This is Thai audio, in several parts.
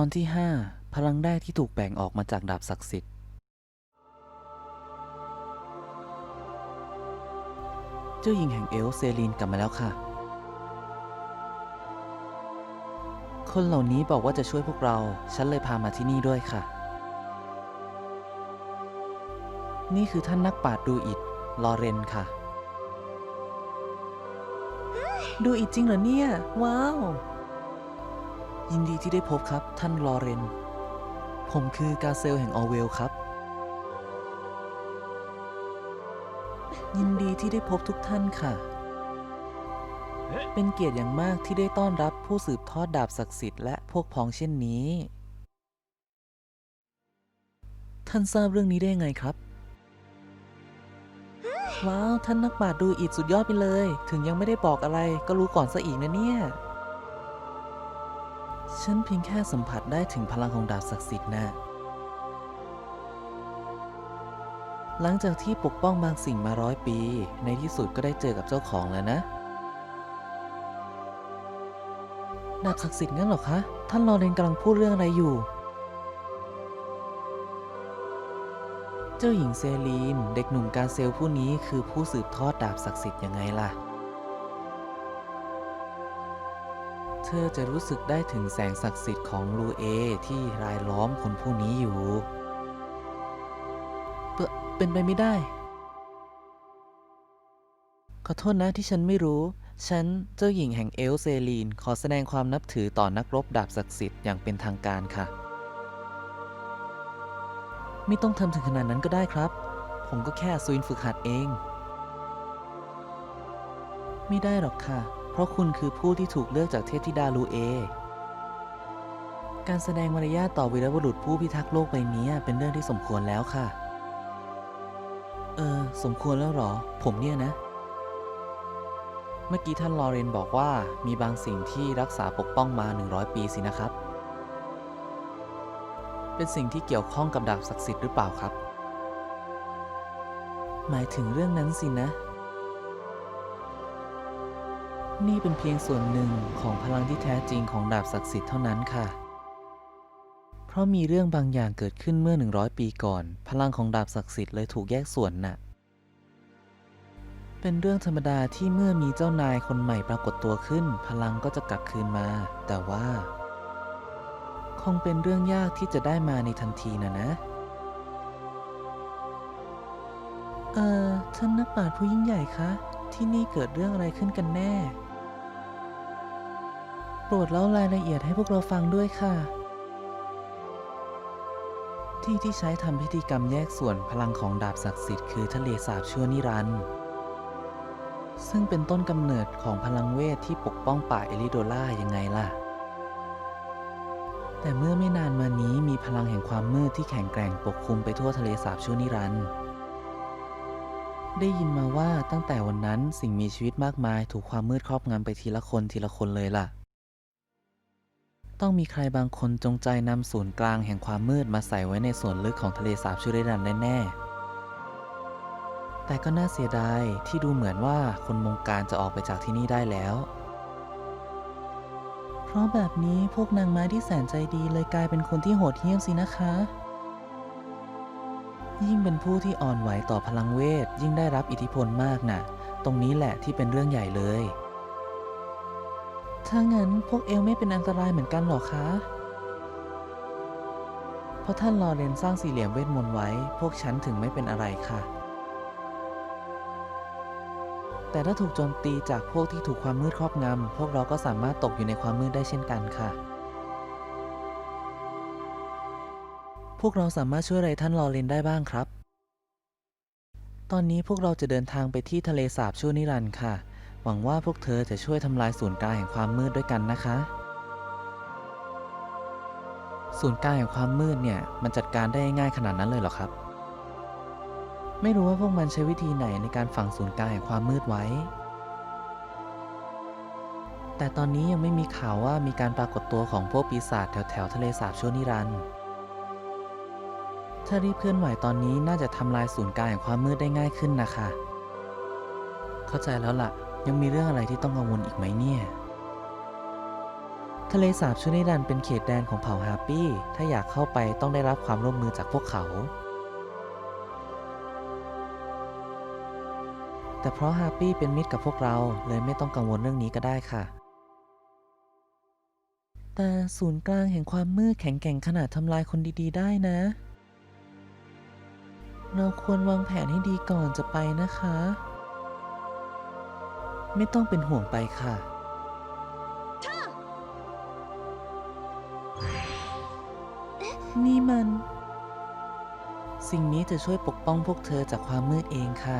ตอนที่ 5 พลังแรกที่ถูกแบ่งออกมาจากดาบศักดิ์สิทธิ์ เจ้าหญิงแห่งเอลฟ์เซลีนกลับมาแล้วค่ะ คนเหล่านี้บอกว่าจะช่วยพวกเรา ฉันเลยพามาที่นี่ด้วยค่ะ นี่คือท่านนักปราชญ์ดูอิดลอเรนค่ะ ดูอิดจริงเหรอเนี่ย ว้าว ยินดีที่ได้พบครับ ท่านลอเรน ผมคือกาเซลแห่งออเวลครับ ยินดีที่ได้พบทุกท่านค่ะ เป็นเกียรติอย่างมากที่ได้ต้อนรับผู้สืบทอดดาบศักดิ์สิทธิ์และพวกพ้องเช่นนี้ ท่านทราบเรื่องนี้ได้ยังไงครับ ว้าว ท่านนักปราชญ์ดูอิดสุดยอดไปเลย ถึงยังไม่ได้บอกอะไร ก็รู้ก่อนซะอีกนะเนี่ย ฉันเพียงแค่สัมผัสได้ถึงพลังของดาบศักดิ์สิทธิ์นะหลังจากที่ปกป้องบางสิ่งมาร้อยปี ในที่สุดก็ได้เจอกับเจ้าของแล้วนะ ดาบศักดิ์สิทธิ์งั้นหรอคะ ท่านลอเรนกำลังพูดเรื่องอะไรอยู่ เจ้าหญิงเซลีน เด็กหนุ่มกาเซลผู้นี้คือผู้สืบทอดดาบศักดิ์สิทธิ์ยังไงล่ะ เธอจะรู้สึกได้ถึงแสงศักดิ์สิทธิ์ของลูเอที่รายล้อมคนผู้นี้อยู่ เปเป็นไปไม่ได้ ขอโทษนะที่ฉันไม่รู้ ฉันเจ้าหญิงแห่งเอลเซลีน ขอแสดงความนับถือต่อนักรบดาบศักดิ์สิทธิ์อย่างเป็นทางการค่ะ ไม่ต้องทำถึงขนาดนั้นก็ได้ครับ ผมก็แค่ซุยนฝึกหัดเอง ไม่ได้หรอกค่ะ เพราะคุณคือผู้ที่ถูกเลือกจากเทพธิดาลูเอ การแสดงมารยาทต่อวีรบุรุษผู้พิทักษ์โลกใบนี้เป็นเรื่องที่สมควรแล้วค่ะ เออ สมควรแล้วหรอ ผมเนี่ยนะ เมื่อกี้ท่านลอเรนบอกว่ามีบางสิ่งที่รักษาปกป้องมา 100 ปีสินะครับ เป็นสิ่งที่เกี่ยวข้องกับดาบศักดิ์สิทธิ์หรือเปล่าครับ หมายถึงเรื่องนั้นสินะ นี่เป็นเพียงส่วนหนึ่งของพลังที่แท้จริงของดาบศักดิ์สิทธิ์เท่านั้นค่ะ เพราะมีเรื่องบางอย่างเกิดขึ้นเมื่อ 100 ปีก่อน พลังของดาบศักดิ์สิทธิ์เลยถูกแยกส่วนน่ะ เป็นเรื่องธรรมดาที่เมื่อมีเจ้านายคนใหม่ปรากฏตัวขึ้น พลังก็จะกลับคืนมา แต่ว่า คงเป็นเรื่องยากที่จะได้มาในทันทีนะนะเอ่อท่านนักปราชญ์ผู้ยิ่งใหญ่คะ ที่นี่เกิดเรื่องอะไรขึ้นกันแน่ โปรดเล่ารายละเอียดให้พวกเราฟังด้วยค่ะ ที่ที่ใช้ทำพิธีกรรมแยกส่วนพลังของดาบศักดิ์สิทธิ์คือทะเลสาบชั่วนิรันดร์ซึ่งเป็นต้นกำเนิดของพลังเวทที่ปกป้องป่าเอลิโดล่ายังไงล่ะ แต่เมื่อไม่นานมานี้มีพลังแห่งความมืดที่แข็งแกร่งปกคลุมไปทั่วทะเลสาบชั่วนิรันดร์ได้ยินมาว่าตั้งแต่วันนั้นสิ่งมีชีวิตมากมายถูกความมืดครอบงำไปทีละคนทีละคนเลยล่ะ ต้องมีใครบางคนจงใจนำศูนย์กลางแห่งความมืดมาใส่ไว้ในส่วนลึกของทะเลสาบชั่วนิรันแน่ๆ แต่ก็น่าเสียดายที่ดูเหมือนว่าคนมงการจะออกไปจากที่นี่ได้แล้ว เพราะแบบนี้พวกนางไม้ที่แสนใจดีเลยกลายเป็นคนที่โหดเหี้ยมสินะคะ ยิ่งเป็นผู้ที่อ่อนไหวต่อพลังเวทยิ่งได้รับอิทธิพลมากน่ะ ตรงนี้แหละที่เป็นเรื่องใหญ่เลย ถ้างั้นพวกเอลไม่เป็นอันตรายเหมือนกันหรอคะ เพราะท่านลอเรนสร้างสี่เหลี่ยมเวทมนต์ไว้ พวกฉันถึงไม่เป็นอะไรค่ะ แต่ถ้าถูกโจมตีจากพวกที่ถูกความมืดครอบงำ พวกเราก็สามารถตกอยู่ในความมืดได้เช่นกันค่ะ พวกเราสามารถช่วยอะไรท่านลอเรนได้บ้างครับ ตอนนี้พวกเราจะเดินทางไปที่ทะเลสาบชั่วนิรันดร์ค่ะ หวังว่าพวกเธอจะช่วยทำลายศูนย์กลางแห่งความมืดด้วยกันนะคะ ศูนย์กลางแห่งความมืดเนี่ยมันจัดการได้ง่ายขนาดนั้นเลยเหรอครับ ไม่รู้ว่าพวกมันใช้วิธีไหนในการฝังศูนย์กลางแห่งความมืดไว้ แต่ตอนนี้ยังไม่มีข่าวว่ามีการปรากฏตัวของพวกปีศาจแถวแถวๆทะเลสาบชั่วนิรันดร์ถ้ารีบเคลื่อนไหวตอนนี้น่าจะทำลายศูนย์กลางแห่งความมืดได้ง่ายขึ้นนะคะ เข้าใจแล้วล่ะ ยังมีเรื่องอะไรที่ต้องกังวลอีกไหมเนี่ย ทะเลสาบชุนิรันเป็นเขตแดนของเผ่าฮาร์ปี้ ถ้าอยากเข้าไปต้องได้รับความร่วมมือจากพวกเขา แต่เพราะฮาร์ปี้เป็นมิตรกับพวกเราเลยไม่ต้องกังวลเรื่องนี้ก็ได้ค่ะ แต่ศูนย์กลางแห่งความมืดแข็งแกร่งขนาดทำลายคนดีๆ ได้นะ เราควรวางแผนให้ดีก่อนจะไปนะคะ ไม่ต้องเป็นห่วงไปค่ะ นี่มัน สิ่งนี้จะช่วยปกป้องพวกเธอจากความมืดเองค่ะ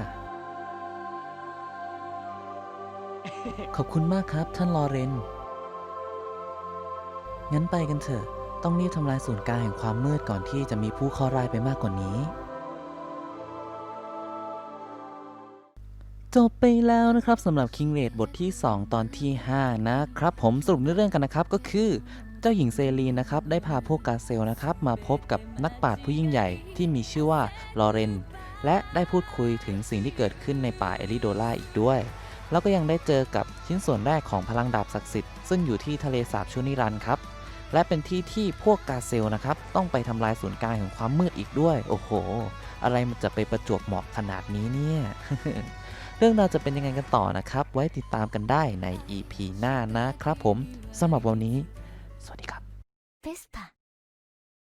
ขอบคุณมากครับท่านลอเรน งั้นไปกันเถอะ ต้องรีบทำลายศูนย์กลางแห่งความมืดก่อนที่จะมีผู้เข้าร้ายไปมากกว่านี้ จบไปแล้วนะครับสำหรับ King r a d บทที่ 2 ตอนที่ 5 นะครับ ผมสรุปเนื้อเรื่องกันนะครับก็คือเจ้าหญิงเซรีนนะครับได้พาพวกกาเซลนะครับมาพบกับนักปราชญ์ผู้ยิ่งใหญ่ที่มีชื่อว่าลอเรนและได้พูดคุยถึงสิ่งที่เกิดขึ้นในป่าเอริโดล่าอีกด้วย แล้วก็ยังได้เจอกับชิ้นส่วนแรกของพลังดาบศักดิ์สิทธิ์ซึ่งอยู่ที่ทะเลสาบชุนิรันครับและเป็นที่ที่พวกกาเซลนะครับต้องไปทำลายศูนย์กลางแห่งความมืดอีกด้วย โอ้โห อะไรมันจะไปประจวบเหมาะขนาดนี้เนี่ย เรื่องราวจะเป็นยังไงกันต่อนะครับ ไว้ติดตามกันได้ใน EP หน้านะครับผมสำหรับวันนี้ สวัสดีครับ